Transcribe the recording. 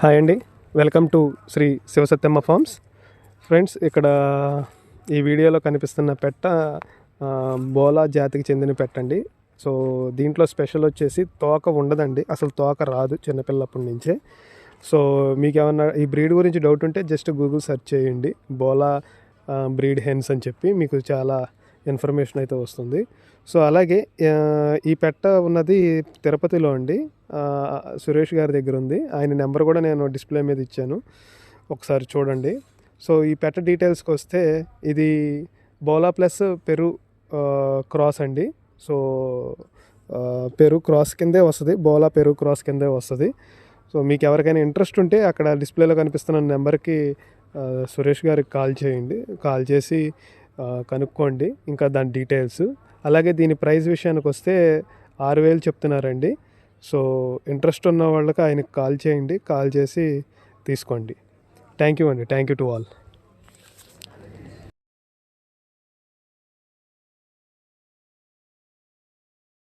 Hi అండి. Welcome to Sri Sivasatyamma farms friends ఇక్కడ ఈ వీడియోలో కనిపిస్తున్న పెట్ట బోలా జాతికి చెందిన పెట్టండి సో దీంట్లో స్పెషల్ వచ్చేసి తోక ఉండదండి. అసలు తోక రాదు చిన్నపిల్లప్పటి నుంచే. సో మీకు ఏమన్నా ఈ బ్రీడ్ గురించి డౌట్ ఉంటే జస్ట్ గూగుల్ సెర్చ్ చేయండి. బోలా బ్రీడ్ హెన్స్ అని చెప్పి మీకు చాలా ఇన్ఫర్మేషన్ అయితే వస్తుంది. సో అలాగే ఈ పెట్ట ఉన్నది తిరుపతిలో అండి. సురేష్ గారి దగ్గర ఉంది. ఆయన నెంబర్ కూడా నేను డిస్ప్లే మీద ఇచ్చాను. ఒకసారి చూడండి. సో ఈ పెట్ట డీటెయిల్స్కి వస్తే ఇది బోలా ప్లస్ పెరు క్రాస్ అండి. సో పెరు క్రాస్ కిందే వస్తుంది. బోలా పెరు క్రాస్ కిందే వస్తుంది. సో మీకు ఎవరికైనా ఇంట్రెస్ట్ ఉంటే అక్కడ డిస్ప్లేలో కనిపిస్తున్న నెంబర్కి సురేష్ గారికి కాల్ చేయండి. కాల్ చేసి కనుక్కోండి ఇంకా దాని డీటెయిల్స్. అలాగే దీని ప్రైస్ విషయానికి వస్తే ఆరు వేలు చెప్తున్నారండి. సో ఇంట్రెస్ట్ ఉన్న వాళ్ళకి ఆయనకి కాల్ చేయండి కాల్ చేసి తీసుకోండి. థ్యాంక్ యూ అండి. Thank you to all.